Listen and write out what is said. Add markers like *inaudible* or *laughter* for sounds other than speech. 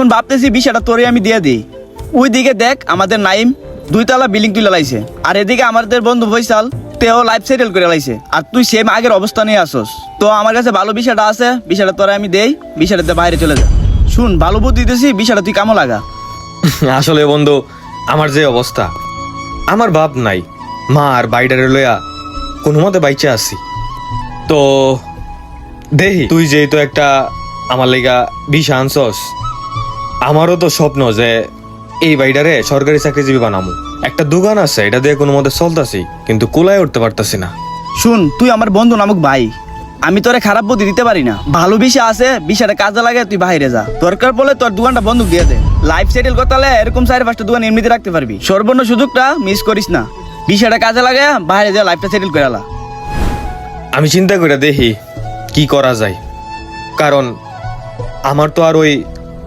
এখন ভাবতেছি বিষয়টা তোরে আমি দিয়ে দিই। ওই দিকে দেখ আমাদের নাইম দুইতলা বিল্ডিং তুলে লাইছে। আর এদিকে আমাদের বন্ধু ফৈসাল তেও লাইফ সেটেল করে লাইছে। আর তুই সেম আগের অবস্থানে আসস। তো আমার কাছে ভালো বিষয়টা আছে, বিষয়টা তোরে আমি দেই বিষয়টাতে বাইরে চলে যা। শুন, ভালো বুদ্ধি দিতেছি, বিষয়টা তুই কামো লাগা। *laughs* আসলে বন্ধু, আমার যে অবস্থা, আমার বাপ নাই। মা আর বাইডারে লইয়া কোনো মতে বাইচে আছি। তো দেহি, তুই যেহেতু একটা আমার লেগা বিষ আনছস আমারও তো স্বপ্ন যে এই বাইডারে সরকারি চাকরিজীবী বানামু। একটা দোকান আছে এটা দিয়ে কোনো মতে চলতাছি কিন্তু কোলায় উঠতে পারতাছি না। শুন তুই আমার বন্ধু নামক ভাই। আমি তোরে খারাপ বুদ্ধি দিতে পারি না। ভালো বিষয় আছে বিষয়টা কাজে লাগে তুই বাইরে যা। দরকার পড়লে তোর দোকানটা বন্ধ দিয়ে দে। লাইফ সেটেল করতে এরকম চারি পাঁচটা দোকান এমনিতে রাখতে পারবি। সর্বর্ণ সুযোগটা মিস করিস না। বিষয়টা কাজে লাগে বাইরে যা লাইফটা সেটেল করে আলা। আমি চিন্তা করে দেখি কি করা যায়। কারণ আমার তো আর ওই